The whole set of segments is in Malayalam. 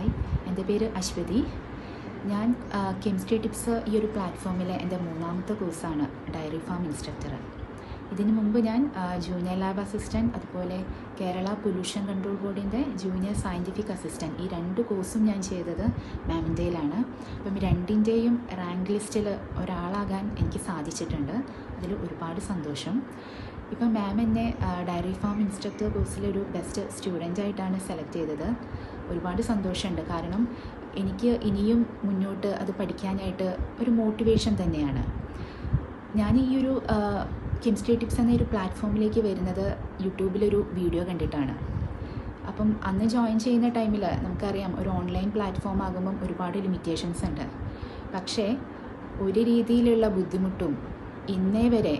ഹായ്. എന്റെ പേര് അശ്വതി. ഞാൻ കെമിസ്ട്രി ടിപ്സ് ഈ ഒരു പ്ലാറ്റ്ഫോമിലെ എന്റെ മൂന്നാമത്തെ കോഴ്സാണ് ഡയറി ഫാം ഇൻസ്ട്രക്ടർ ഇതിനു മുമ്പ് ഞാൻ ജൂനിയർ ലാബ് അസിസ്റ്റന്റ് അതുപോലെ കേരള പൊല്യൂഷൻ കൺട്രോൾ ബോർഡിന്റെ ജൂനിയർ സയന്റിഫിക് അസിസ്റ്റന്റ് ഈ രണ്ട് കോഴ്സും ഞാൻ ചെയ്തത് മാമിന്റെയിലാണ് അപ്പം രണ്ടിന്റെയും റാങ്ക് ലിസ്റ്റിൽ ഒരാളാകാൻ എനിക്ക് സാധിച്ചിട്ടുണ്ട്. അതിൽ ഒരുപാട് സന്തോഷം. ഇപ്പം മാം എന്നെ ഡയറി ഫാം ഇൻസ്ട്രക്ടർ കോഴ്സിലൊരു ബെസ്റ്റ് സ്റ്റുഡന്റ് ആയിട്ടാണ് സെലക്ട് ചെയ്തത്. ഒരുപാട് സന്തോഷമുണ്ട്. കാരണം എനിക്ക് ഇനിയും മുന്നോട്ട് അത് പഠിക്കാനായിട്ട് ഒരു മോട്ടിവേഷൻ തന്നെയാണ്. ഞാൻ ഈ ഒരു കെമിസ്ട്രി ടിപ്സ് എന്ന ഒരു പ്ലാറ്റ്ഫോമിലേക്ക് വരുന്നത് യൂട്യൂബിലൊരു വീഡിയോ കണ്ടിട്ടാണ്. അപ്പം അന്ന് ജോയിൻ ചെയ്യുന്ന ടൈമിൽ നമുക്കറിയാം ഒരു ഓൺലൈൻ പ്ലാറ്റ്ഫോം ആകുമ്പം ഒരുപാട് ലിമിറ്റേഷൻസ് ഉണ്ട്. പക്ഷേ ഒരു രീതിയിലുള്ള ബുദ്ധിമുട്ടും ഇന്നേ വരെ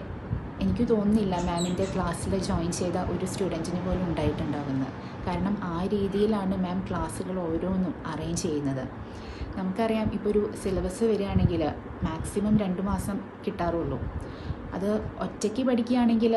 എനിക്ക് തോന്നുന്നില്ല മാമിന്റെ ക്ലാസ്സിൽ ജോയിൻ ചെയ്ത ഒരു സ്റ്റുഡന്റിന് പോലും ഉണ്ടായിട്ടുണ്ടാകുന്നത് കാരണം ആ രീതിയിലാണ് മാം ക്ലാസ്സുകൾ ഓരോന്നും അറേഞ്ച് ചെയ്യുന്നത്. നമുക്കറിയാം ഇപ്പോൾ ഒരു സിലബസ് വരികയാണെങ്കിൽ മാക്സിമം രണ്ട് മാസം കിട്ടാറുള്ളൂ. അത് ഒറ്റയ്ക്ക് പഠിക്കുകയാണെങ്കിൽ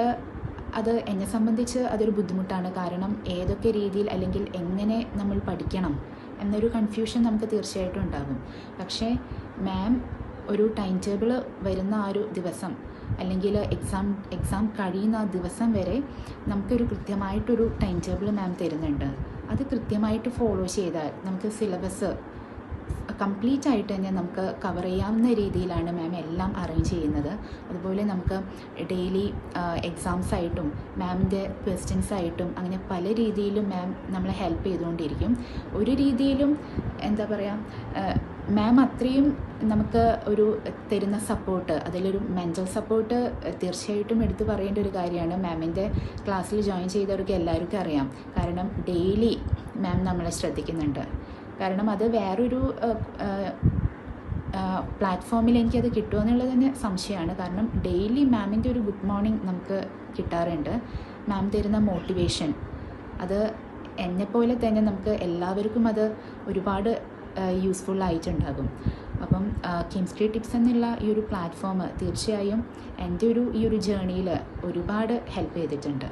അത് എന്നെ സംബന്ധിച്ച് അതൊരു ബുദ്ധിമുട്ടാണ്. കാരണം ഏതൊക്കെ രീതിയിൽ അല്ലെങ്കിൽ എങ്ങനെ നമ്മൾ പഠിക്കണം എന്നൊരു കൺഫ്യൂഷൻ നമുക്ക് തീർച്ചയായിട്ടും ഉണ്ടാകും. പക്ഷേ മാം ഒരു ടൈം ടേബിൾ വരുന്ന ആ ഒരു ദിവസം അല്ലെങ്കിൽ എക്സാം എക്സാം കഴിയുന്ന ആ ദിവസം വരെ നമുക്കൊരു കൃത്യമായിട്ടൊരു ടൈം ടേബിൾ മാം തരുന്നുണ്ട്. അത് കൃത്യമായിട്ട് ഫോളോ ചെയ്താൽ നമുക്ക് സിലബസ് കംപ്ലീറ്റ് ആയിട്ട് തന്നെ നമുക്ക് കവർ ചെയ്യാവുന്ന രീതിയിലാണ് മാം എല്ലാം അറേഞ്ച് ചെയ്യുന്നത്. അതുപോലെ നമുക്ക് ഡെയിലി എക്സാംസ് ആയിട്ടും മാമിന്റെ ക്വസ്റ്റ്യൻസ് ആയിട്ടും അങ്ങനെ പല രീതിയിലും മാം നമ്മളെ ഹെൽപ്പ് ചെയ്തുകൊണ്ടിരിക്കും. ഒരു രീതിയിലും എന്താ പറയുക മാം അത്രയും നമുക്ക് ഒരു തരുന്ന സപ്പോർട്ട് അതിലൊരു മെന്റൽ സപ്പോർട്ട് തീർച്ചയായിട്ടും എടുത്തു പറയേണ്ട ഒരു കാര്യമാണ്. മാമിന്റെ ക്ലാസ്സിൽ ജോയിൻ ചെയ്തവർക്ക് എല്ലാവർക്കും അറിയാം. കാരണം ഡെയിലി മാം നമ്മളെ ശ്രദ്ധിക്കുന്നുണ്ട്. കാരണം അത് വേറൊരു പ്ലാറ്റ്ഫോമിൽ എനിക്കത് കിട്ടുമോ എന്നുള്ളത് തന്നെ സംശയമാണ്. കാരണം ഡെയിലി മാമിന്റെ ഒരു ഗുഡ് മോർണിംഗ് നമുക്ക് കിട്ടാറുണ്ട്. മാം തരുന്ന മോട്ടിവേഷൻ. അത് എന്നെപ്പോലെ തന്നെ നമുക്ക് എല്ലാവർക്കും അത് ഒരുപാട് യൂസ്ഫുൾ ആയിട്ടുണ്ടാകും. അപ്പം കെമിസ്ട്രി ടിപ്സ് എന്നുള്ള ഈ ഒരു പ്ലാറ്റ്ഫോം തീർച്ചയായും എന്റെ ഒരു ഈ ഒരു ജേണിയിൽ ഒരുപാട് ഹെൽപ്പ് ചെയ്തിട്ടുണ്ട്.